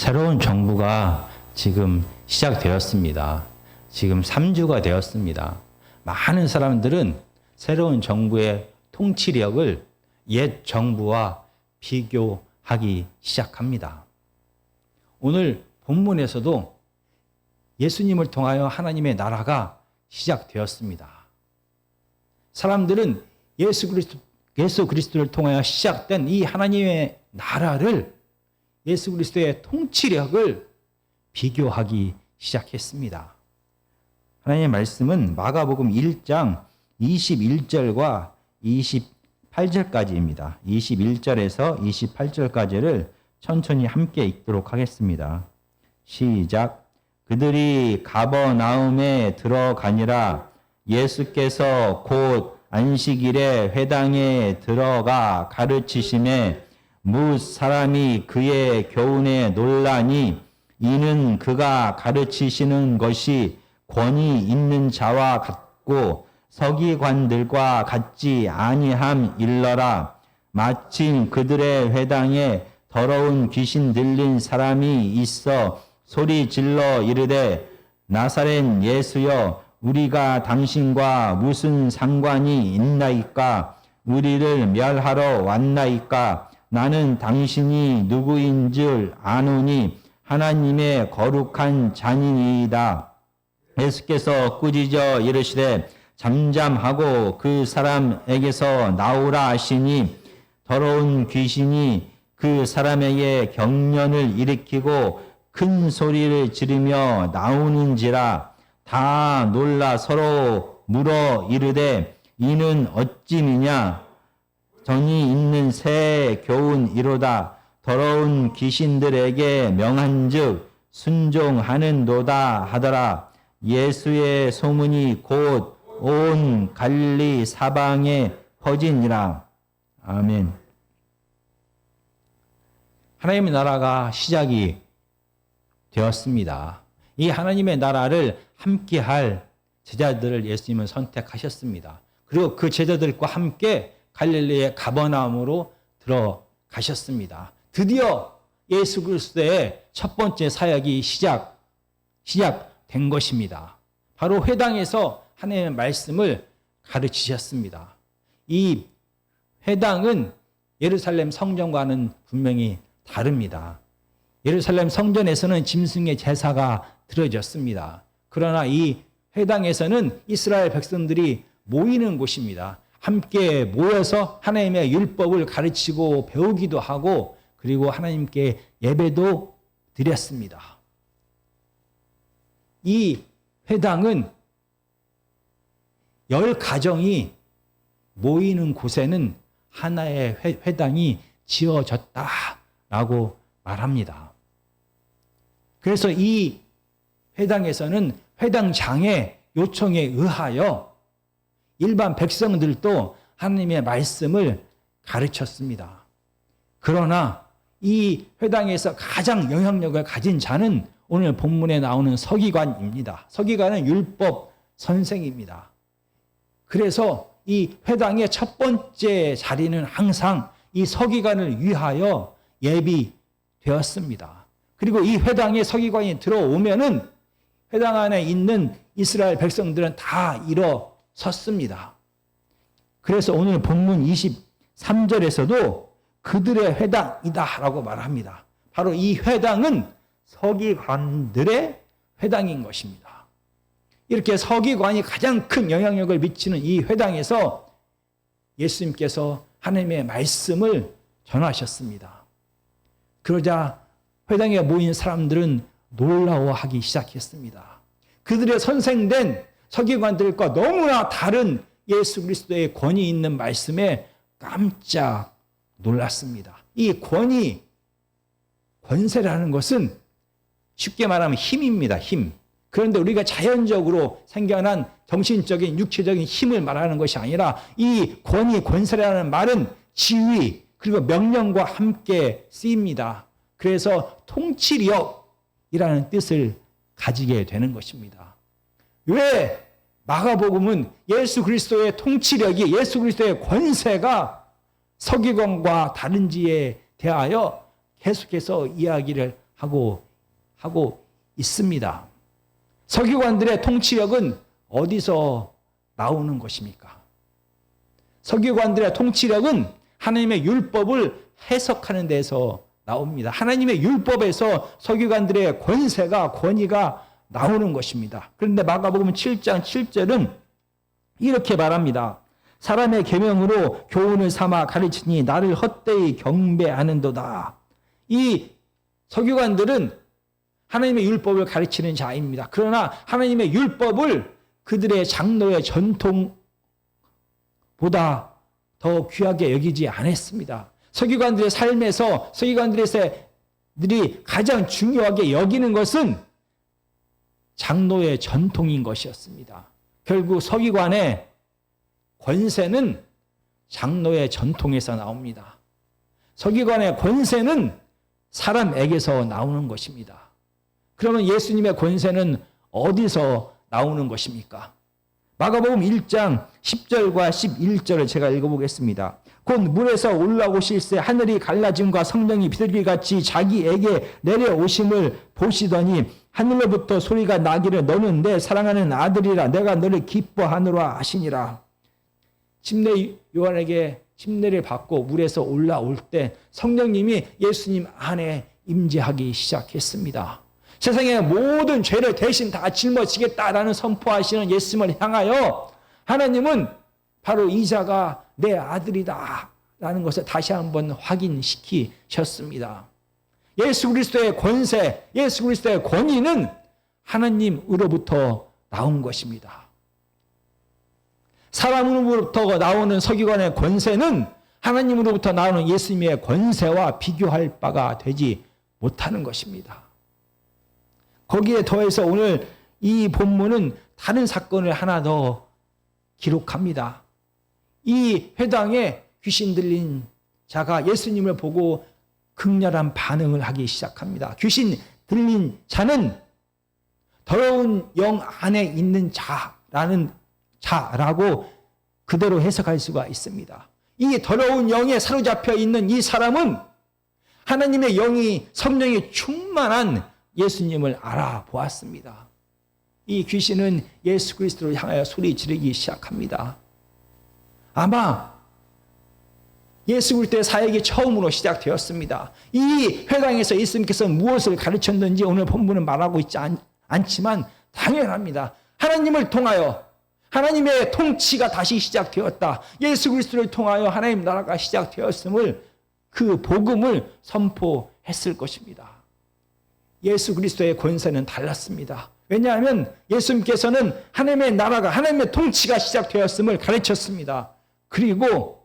새로운 정부가 지금 시작되었습니다. 지금 3주가 되었습니다. 많은 사람들은 새로운 정부의 통치력을 옛 정부와 비교하기 시작합니다. 오늘 본문에서도 예수님을 통하여 하나님의 나라가 시작되었습니다. 사람들은 예수 그리스도, 예수 그리스도를 통하여 시작된 이 하나님의 나라를 예수 그리스도의 통치력을 비교하기 시작했습니다. 하나님의 말씀은 마가복음 1장 21절과 28절까지입니다. 21절에서 28절까지를 천천히 함께 읽도록 하겠습니다. 시작. 그들이 가버나움에 들어가니라 예수께서 곧 안식일에 회당에 들어가 가르치심에 무 사람이 그의 교훈에 놀라니 이는 그가 가르치시는 것이 권위 있는 자와 같고 서기관들과 같지 아니함 일러라. 마침 그들의 회당에 더러운 귀신 들린 사람이 있어 소리 질러 이르되 나사렛 예수여 우리가 당신과 무슨 상관이 있나이까? 우리를 멸하러 왔나이까 나는 당신이 누구인 줄 아노니 하나님의 거룩한 자니이다. 예수께서 꾸짖어 이르시되 잠잠하고 그 사람에게서 나오라 하시니 더러운 귀신이 그 사람에게 경련을 일으키고 큰 소리를 지르며 나오는지라 다 놀라 서로 물어 이르되 이는 어찌미냐 정이 있는 새 교훈 이로다 더러운 귀신들에게 명한즉 순종하는도다 하더라 예수의 소문이 곧 온 갈리 사방에 퍼지니라 아멘. 하나님의 나라가 시작이 되었습니다. 이 하나님의 나라를 함께할 제자들을 예수님은 선택하셨습니다. 그리고 그 제자들과 함께 갈릴리의 가버나움으로 들어가셨습니다. 드디어 예수 그리스도의 첫 번째 사역이 시작 시작된 것입니다. 바로 회당에서 하나님의 말씀을 가르치셨습니다. 이 회당은 예루살렘 성전과는 분명히 다릅니다. 예루살렘 성전에서는 짐승의 제사가 드려졌습니다. 그러나 이 회당에서는 이스라엘 백성들이 모이는 곳입니다. 함께 모여서 하나님의 율법을 가르치고 배우기도 하고 그리고 하나님께 예배도 드렸습니다. 이 회당은 열 가정이 모이는 곳에는 하나의 회 당이 지어졌다라고 말합니다. 그래서 이 회당에서는 회당장의 요청에 의하여 일반 백성들도 하나님의 말씀을 가르쳤습니다. 그러나 이 회당에서 가장 영향력을 가진 자는 오늘 본문에 나오는 서기관입니다. 서기관은 율법 선생입니다. 그래서 이 회당의 첫 번째 자리는 항상 이 서기관을 위하여 예비되었습니다. 그리고 이 회당에 서기관이 들어오면은 회당 안에 있는 이스라엘 백성들은 다 일어 섰습니다. 그래서 오늘 본문 23절에서도 그들의 회당이다라고 말합니다. 바로 이 회당은 서기관들의 회당인 것입니다. 이렇게 서기관이 가장 큰 영향력을 미치는 이 회당에서 예수님께서 하나님의 말씀을 전하셨습니다. 그러자 회당에 모인 사람들은 놀라워하기 시작했습니다. 그들의 선생된 서기관들과 너무나 다른 예수 그리스도의 권위 있는 말씀에 깜짝 놀랐습니다. 이 권위, 권세라는 것은 쉽게 말하면 힘입니다. 힘. 그런데 우리가 자연적으로 생겨난 정신적인 육체적인 힘을 말하는 것이 아니라 이 권위, 권세라는 말은 지위, 그리고 명령과 함께 쓰입니다. 그래서 통치력이라는 뜻을 가지게 되는 것입니다. 왜 마가복음은 예수 그리스도의 통치력이 예수 그리스도의 권세가 서기관과 다른지에 대하여 계속해서 이야기를 하고 하고 있습니다. 서기관들의 통치력은 어디서 나오는 것입니까? 서기관들의 통치력은 하나님의 율법을 해석하는 데서 나옵니다. 하나님의 율법에서 서기관들의 권세가 권위가 나오는 것입니다. 그런데 마가복음 7장 7절은 이렇게 말합니다. 사람의 계명으로 교훈을 삼아 가르치니 나를 헛되이 경배하는도다. 이 서기관들은 하나님의 율법을 가르치는 자입니다. 그러나 하나님의 율법을 그들의 장로의 전통보다 더 귀하게 여기지 않았습니다. 서기관들의 삶에서 서기관들이 가장 중요하게 여기는 것은 장로의 전통인 것이었습니다. 결국 서기관의 권세는 장로의 전통에서 나옵니다. 서기관의 권세는 사람에게서 나오는 것입니다. 그러면 예수님의 권세는 어디서 나오는 것입니까? 마가복음 1장 10절과 11절을 제가 읽어보겠습니다. 곧 물에서 올라오실새 하늘이 갈라짐과 성령이 비둘기 같이 자기에게 내려오심을 보시더니 하늘로부터 소리가 나기를 너는 내 사랑하는 아들이라 내가 너를 기뻐하노라 하시니라. 침례 요한에게 침례를 받고 물에서 올라올 때 성령님이 예수님 안에 임재하기 시작했습니다. 세상의 모든 죄를 대신 다 짊어지겠다라는 선포하시는 예수님을 향하여 하나님은 바로 이자가 내 아들이다. 라는 것을 다시 한번 확인시키셨습니다. 예수 그리스도의 권세, 예수 그리스도의 권위는 하나님으로부터 나온 것입니다. 사람으로부터 나오는 서기관의 권세는 하나님으로부터 나오는 예수님의 권세와 비교할 바가 되지 못하는 것입니다. 거기에 더해서 오늘 이 본문은 다른 사건을 하나 더 기록합니다. 이 회당에 귀신 들린 자가 예수님을 보고 극렬한 반응을 하기 시작합니다. 귀신 들린 자는 더러운 영 안에 있는 자라는 자라고 그대로 해석할 수가 있습니다. 이 더러운 영에 사로잡혀 있는 이 사람은 하나님의 영이 성령이 충만한 예수님을 알아보았습니다. 이 귀신은 예수 그리스도를 향하여 소리 지르기 시작합니다. 아마 예수 그리스도의 사역이 처음으로 시작되었습니다. 이 회당에서 예수님께서 무엇을 가르쳤는지 오늘 본문은 말하고 있지 않, 않지만 당연합니다. 하나님을 통하여 하나님의 통치가 다시 시작되었다. 예수 그리스도를 통하여 하나님 나라가 시작되었음을 그 복음을 선포했을 것입니다. 예수 그리스도의 권세는 달랐습니다. 왜냐하면 예수님께서는 하나님의 나라가 하나님의 통치가 시작되었음을 가르쳤습니다. 그리고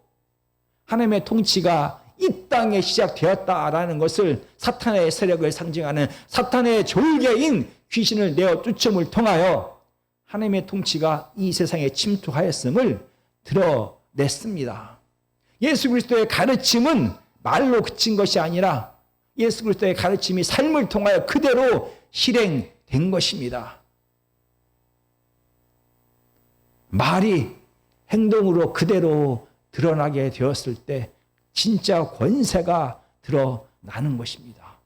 하나님의 통치가 이 땅에 시작되었다라는 것을 사탄의 세력을 상징하는 사탄의 졸개인 귀신을 내어 쫓음을 통하여 하나님의 통치가 이 세상에 침투하였음을 드러냈습니다. 예수 그리스도의 가르침은 말로 그친 것이 아니라 예수 그리스도의 가르침이 삶을 통하여 그대로 실행된 것입니다. 말이 행동으로 그대로 드러나게 되었을 때 진짜 권세가 드러나는 것입니다.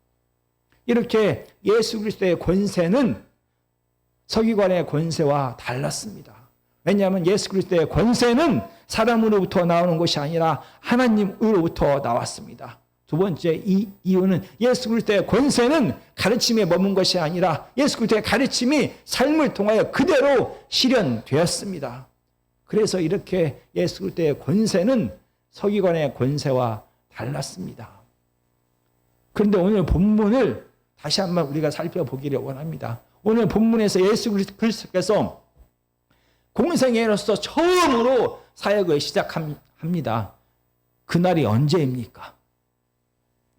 이렇게 예수 그리스도의 권세는 서기관의 권세와 달랐습니다. 왜냐하면 예수 그리스도의 권세는 사람으로부터 나오는 것이 아니라 하나님으로부터 나왔습니다. 두 번째 이 이유는 예수 그리스도의 권세는 가르침에 머문 것이 아니라 예수 그리스도의 가르침이 삶을 통하여 그대로 실현되었습니다. 그래서 이렇게 예수 그리스도의 권세는 서기관의 권세와 달랐습니다. 그런데 오늘 본문을 다시 한번 우리가 살펴보기를 원합니다. 오늘 본문에서 예수 그리스도께서 공생애로서 처음으로 사역을 시작합니다. 그날이 언제입니까?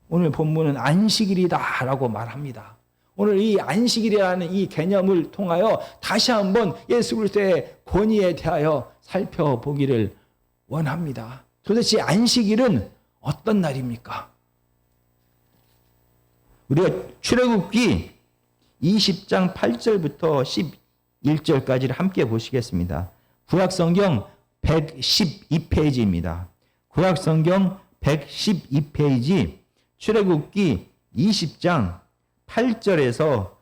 오늘 본문은 안식일이다라고 말합니다. 오늘 이 안식일이라는 이 개념을 통하여 다시 한번 예수 그리스도의 권위에 대하여 살펴보기를 원합니다. 도대체 안식일은 어떤 날입니까? 우리가 출애굽기 20장 8절부터 11절까지를 함께 보시겠습니다. 구약성경 112페이지입니다. 구약성경 112페이지 출애굽기 20장 8절에서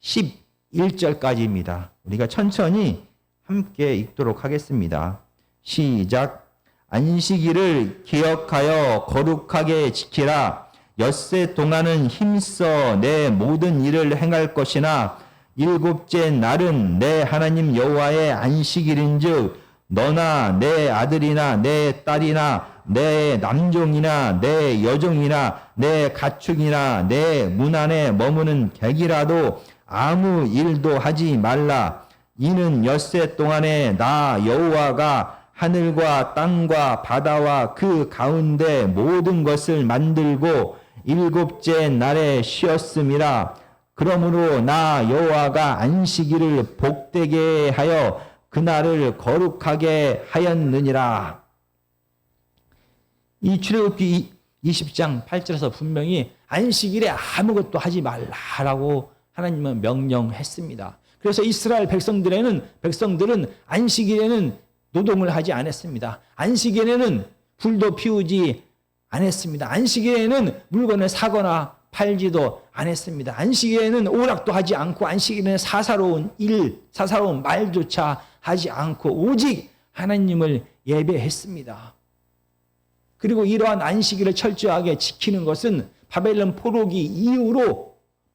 11절까지입니다. 우리가 천천히 함께 읽도록 하겠습니다. 시작. 안식일을 기억하여 거룩하게 지키라. 엿새 동안은 힘써 내 모든 일을 행할 것이나 일곱째 날은 내 하나님 여호와의 안식일인즉 너나 내 아들이나 내 딸이나 내 남종이나 내 여종이나 내 가축이나 내 문 안에 머무는 객이라도 아무 일도 하지 말라. 이는 엿새 동안에 나 여호와가 하늘과 땅과 바다와 그 가운데 모든 것을 만들고 일곱째 날에 쉬었음이라. 그러므로 나 여호와가 안식일을 복되게 하여 그날을 거룩하게 하였느니라. 이 출애굽기 20장 8절에서 분명히 안식일에 아무것도 하지 말라라고 하나님은 명령했습니다. 그래서 이스라엘 백성들에는 백성들은 안식일에는 노동을 하지 않았습니다. 안식일에는 불도 피우지 않았습니다. 안식일에는 물건을 사거나 팔지도 않았습니다. 안식일에는 오락도 하지 않고 안식일에는 사사로운 일, 사사로운 말조차 하지 않고 오직 하나님을 예배했습니다. 그리고 이러한 안식일을 철저하게 지키는 것은 바벨론 포로기 이후로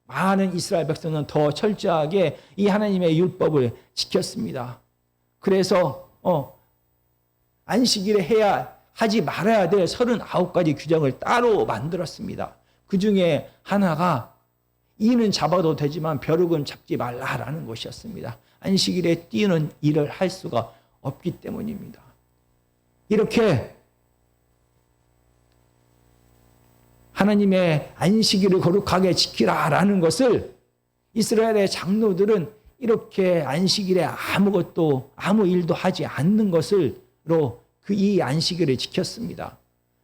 많은 이스라엘 백성은 더 철저하게 이 하나님의 율법을 지켰습니다. 그래서 어 안식일에 해야 하지 말아야 될 39가지 규정을 따로 만들었습니다. 그 중에 하나가 이는 잡아도 되지만 벼룩은 잡지 말라라는 것이었습니다. 안식일에 뛰는 일을 할 수가 없기 때문입니다. 이렇게 하나님의 안식일을 거룩하게 지키라라는 것을 이스라엘의 장로들은 이렇게 안식일에 아무것도 아무 일도 하지 않는 것을로 그 이 안식일을 지켰습니다.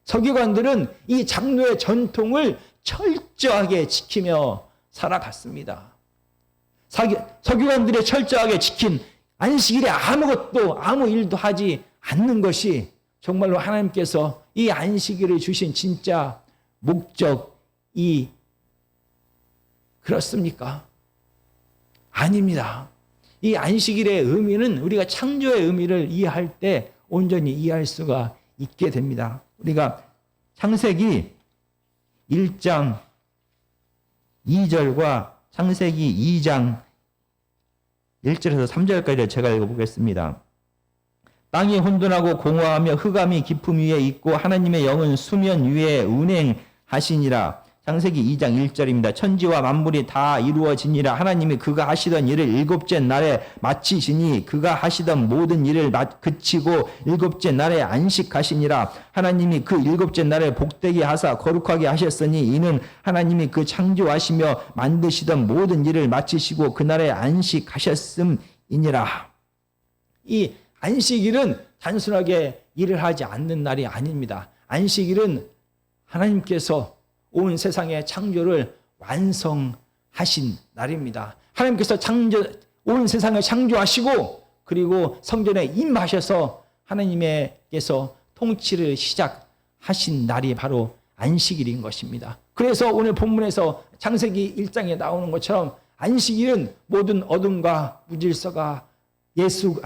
서기관들은 이 장로의 전통을 철저하게 지키며 살아갔습니다. 사기, 서기관들이 철저하게 지킨 안식일에 아무것도 아무 일도 하지 않는 것이 정말로 하나님께서 이 안식일을 주신 진짜 목적이 그렇습니까? 아닙니다. 이 안식일의 의미는 우리가 창조의 의미를 이해할 때 온전히 이해할 수가 있게 됩니다. 우리가 창세기 1장 2절과 창세기 2장 1절에서 3절까지를 제가 읽어보겠습니다. 땅이 혼돈하고 공허하며 흑암이 깊음 위에 있고 하나님의 영은 수면 위에 운행 하시니라. 창세기 2장 1절입니다. 천지와 만물이 다 이루어지니라. 하나님이 그가 하시던 일을 일곱째 날에 마치시니 그가 하시던 모든 일을 그치고 일곱째 날에 안식하시니라. 하나님이 그 일곱째 날에 복되게 하사 거룩하게 하셨으니 이는 하나님이 그 창조하시며 만드시던 모든 일을 마치시고 그날에 안식하셨음이니라. 이 안식일은 단순하게 일을 하지 않는 날이 아닙니다. 안식일은 하나님께서 온 세상의 창조를 완성하신 날입니다. 하나님께서 창조, 온 세상을 창조하시고 그리고 성전에 임하셔서 하나님께서 통치를 시작하신 날이 바로 안식일인 것입니다. 그래서 오늘 본문에서 창세기 1장에 나오는 것처럼 안식일은 모든 어둠과 무질서가 예수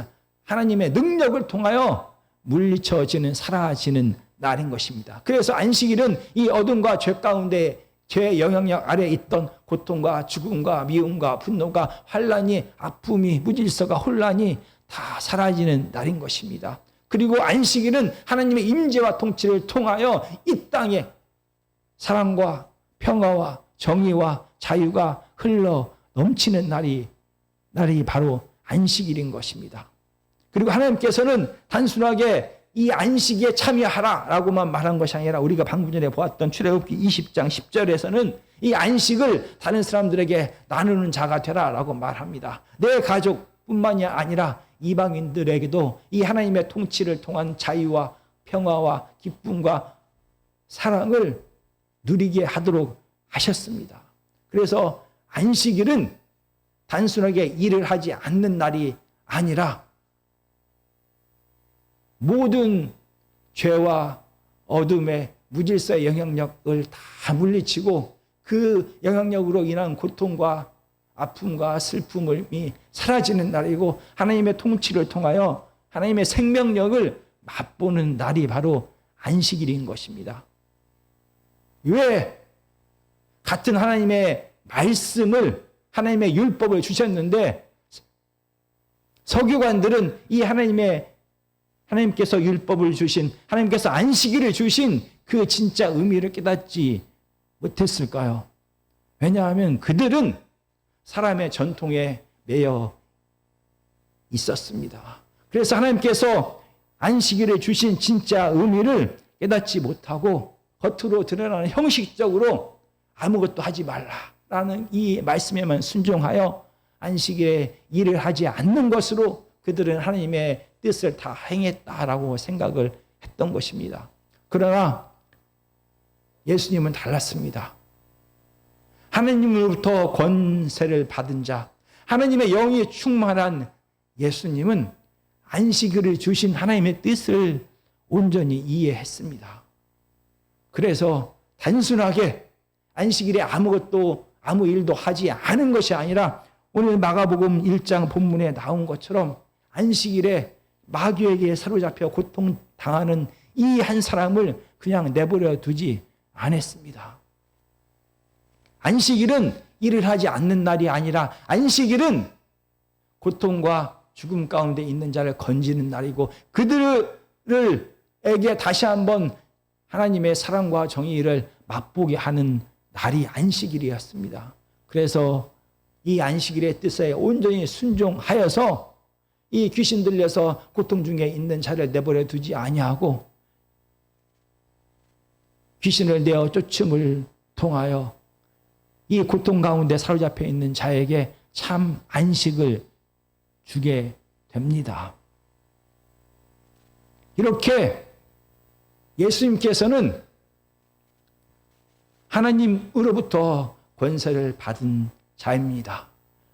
하나님의 능력을 통하여 물리쳐지는 사라지는 날인 것입니다. 그래서 안식일은 이 어둠과 죄 가운데 죄의 영향력 아래 있던 고통과 죽음과 미움과 분노가 환란이 아픔이 무질서가 혼란이 다 사라지는 날인 것입니다. 그리고 안식일은 하나님의 임재와 통치를 통하여 이 땅에 사랑과 평화와 정의와 자유가 흘러 넘치는 날이 날이 바로 안식일인 것입니다. 그리고 하나님께서는 단순하게 이 안식에 참여하라 라고만 말한 것이 아니라 우리가 방금 전에 보았던 출애굽기 20장 10절에서는 이 안식을 다른 사람들에게 나누는 자가 되라 라고 말합니다. 내 가족뿐만이 아니라 이방인들에게도 이 하나님의 통치를 통한 자유와 평화와 기쁨과 사랑을 누리게 하도록 하셨습니다. 그래서 안식일은 단순하게 일을 하지 않는 날이 아니라 모든 죄와 어둠의 무질서의 영향력을 다 물리치고 그 영향력으로 인한 고통과 아픔과 슬픔이 사라지는 날이고 하나님의 통치를 통하여 하나님의 생명력을 맛보는 날이 바로 안식일인 것입니다. 왜 같은 하나님의 말씀을 하나님의 율법을 주셨는데 서기관들은 이 하나님의 하나님께서 율법을 주신 하나님께서 안식일을 주신 그 진짜 의미를 깨닫지 못했을까요? 왜냐하면 그들은 사람의 전통에 매여 있었습니다. 그래서 하나님께서 안식일에 주신 진짜 의미를 깨닫지 못하고 겉으로 드러나는 형식적으로 아무것도 하지 말라라는 이 말씀에만 순종하여 안식일에 일을 하지 않는 것으로 그들은 하나님의 뜻을 다 행했다라고 생각을 했던 것입니다. 그러나 예수님은 달랐습니다. 하나님으로부터 권세를 받은 자, 하나님의 영이 충만한 예수님은 안식일을 주신 하나님의 뜻을 온전히 이해했습니다. 그래서 단순하게 안식일에 아무것도 아무 일도 하지 않은 것이 아니라 오늘 마가복음 1장 본문에 나온 것처럼 안식일에 마귀에게 사로잡혀 고통 당하는 이 한 사람을 그냥 내버려 두지 않았습니다. 안식일은 일을 하지 않는 날이 아니라 안식일은 고통과 죽음 가운데 있는 자를 건지는 날이고 그들에게 다시 한번 하나님의 사랑과 정의를 맛보게 하는 날이 안식일이었습니다. 그래서 이 안식일의 뜻에 온전히 순종하여서 이 귀신 들려서 고통 중에 있는 자를 내버려 두지 아니하고 귀신을 내어 쫓음을 통하여 이 고통 가운데 사로잡혀 있는 자에게 참 안식을 주게 됩니다. 이렇게 예수님께서는 하나님으로부터 권세를 받은 자입니다.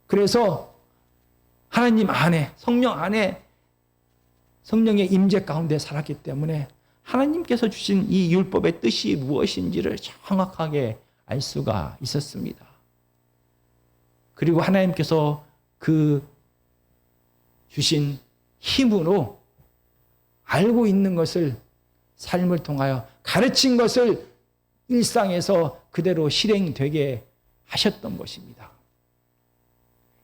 그래서 하나님 안에 성령 안에 성령의 임재 가운데 살았기 때문에 하나님께서 주신 이 율법의 뜻이 무엇인지를 정확하게 알 수가 있었습니다. 그리고 하나님께서 그 주신 힘으로 알고 있는 것을 삶을 통하여 가르친 것을 일상에서 그대로 실행되게 하셨던 것입니다.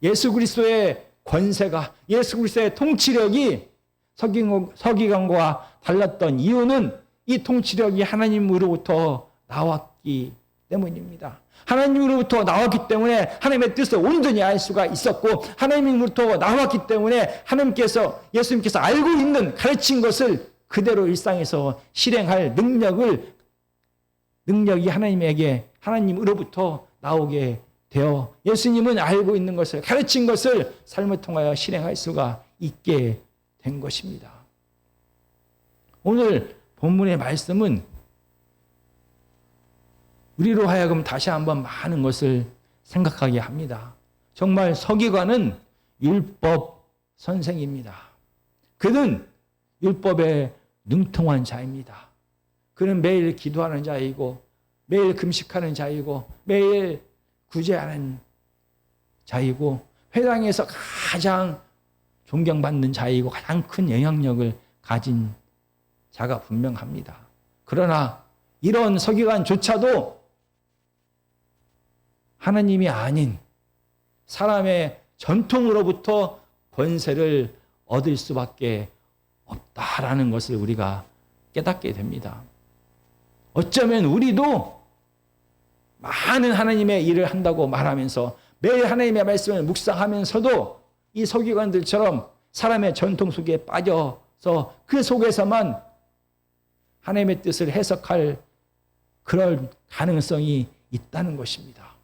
예수 그리스도의 권세가 예수 그리스도의 통치력이 서기관과 달랐던 이유는 이 통치력이 하나님으로부터 나왔기 때문입니다. 하나님으로부터 나왔기 때문에 하나님의 뜻을 온전히 알 수가 있었고 하나님으로부터 나왔기 때문에 하나님께서 예수님께서 알고 있는 가르친 것을 그대로 일상에서 실행할 능력을 능력이 하나님에게 하나님으로부터 나오게 되어 예수님은 알고 있는 것을 가르친 것을 삶을 통하여 실행할 수가 있게 된 것입니다. 오늘 본문의 말씀은 우리로 하여금 다시 한번 많은 것을 생각하게 합니다. 정말 서기관은 율법 선생입니다. 그는 율법에 능통한 자입니다. 그는 매일 기도하는 자이고 매일 금식하는 자이고 매일 구제하는 자이고 회당에서 가장 존경받는 자이고 가장 큰 영향력을 가진 자가 분명합니다. 그러나 이런 서기관조차도 하나님이 아닌 사람의 전통으로부터 권세를 얻을 수밖에 없다라는 것을 우리가 깨닫게 됩니다. 어쩌면 우리도 많은 하나님의 일을 한다고 말하면서 매일 하나님의 말씀을 묵상하면서도 이 서기관들처럼 사람의 전통 속에 빠져서 그 속에서만 하나님의 뜻을 해석할 그럴 가능성이 있다는 것입니다.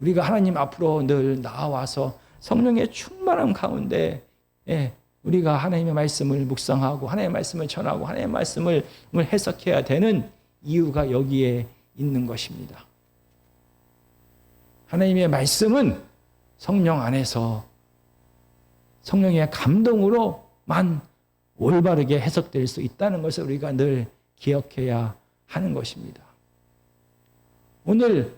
우리가 하나님 앞으로 늘 나와서 성령의 충만함 가운데 예, 우리가 하나님의 말씀을 묵상하고 하나님의 말씀을 전하고 하나님의 말씀을 해석해야 되는 이유가 여기에 있는 것입니다. 하나님의 말씀은 성령 안에서 성령의 감동으로만 올바르게 해석될 수 있다는 것을 우리가 늘 기억해야 하는 것입니다. 오늘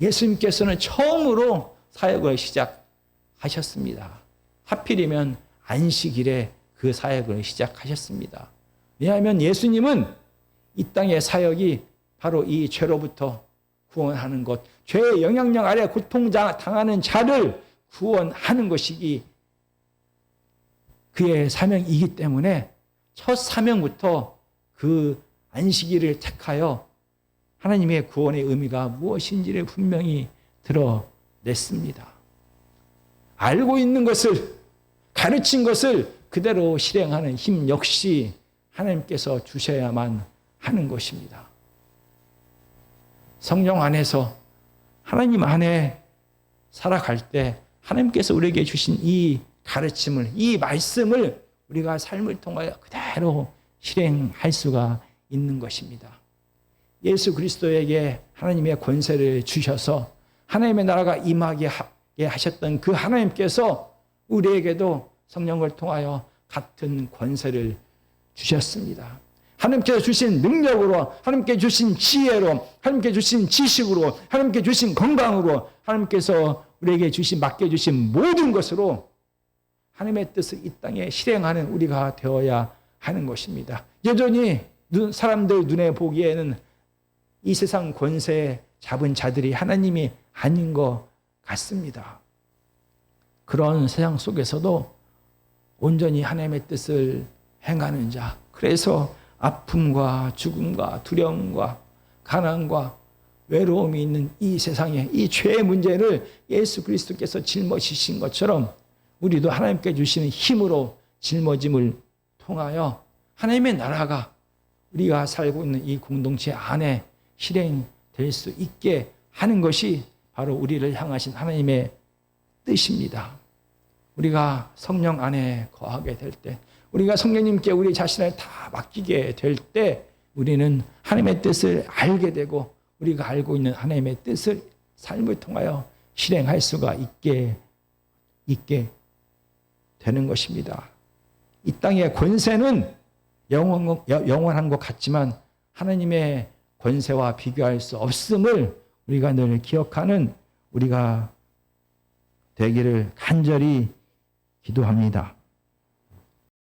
예수님께서는 처음으로 사역을 시작하셨습니다. 하필이면 안식일에 그 사역을 시작하셨습니다. 왜냐하면 예수님은 이 땅의 사역이 바로 이 죄로부터 구원하는 것, 죄의 영향력 아래 고통당하는 자를 구원하는 것이기 그의 사명이기 때문에 첫 사명부터 그 안식일을 택하여 하나님의 구원의 의미가 무엇인지를 분명히 드러냈습니다. 알고 있는 것을 가르친 것을 그대로 실행하는 힘 역시 하나님께서 주셔야만 하는 것입니다. 성령 안에서 하나님 안에 살아갈 때 하나님께서 우리에게 주신 이 가르침을, 이 말씀을 우리가 삶을 통하여 그대로 실행할 수가 있는 것입니다. 예수 그리스도에게 하나님의 권세를 주셔서 하나님의 나라가 임하게 하셨던 그 하나님께서 우리에게도 성령을 통하여 같은 권세를 주셨습니다. 하나님께서 주신 능력으로, 하나님께 주신 지혜로, 하나님께 주신 지식으로, 하나님께 주신 건강으로, 하나님께서 우리에게 주신 맡겨주신 모든 것으로 하나님의 뜻을 이 땅에 실행하는 우리가 되어야 하는 것입니다. 여전히 사람들 눈에 보기에는 이 세상 권세 잡은 자들이 하나님이 아닌 것 같습니다. 그런 세상 속에서도 온전히 하나님의 뜻을 행하는 자, 그래서 아픔과 죽음과 두려움과 가난과 외로움이 있는 이 세상에 이 죄의 문제를 예수 그리스도께서 짊어지신 것처럼 우리도 하나님께 주시는 힘으로 짊어짐을 통하여 하나님의 나라가 우리가 살고 있는 이 공동체 안에 실행될 수 있게 하는 것이 바로 우리를 향하신 하나님의 뜻입니다. 우리가 성령 안에 거하게 될 때, 우리가 성령님께 우리 자신을 다 맡기게 될 때, 우리는 하나님의 뜻을 알게 되고, 우리가 알고 있는 하나님의 뜻을 삶을 통하여 실행할 수가 있게, 있게 되는 것입니다. 이 땅의 권세는 영원, 영원한 것 같지만, 하나님의 권세와 비교할 수 없음을 우리가 늘 기억하는 우리가 되기를 간절히 기도합니다.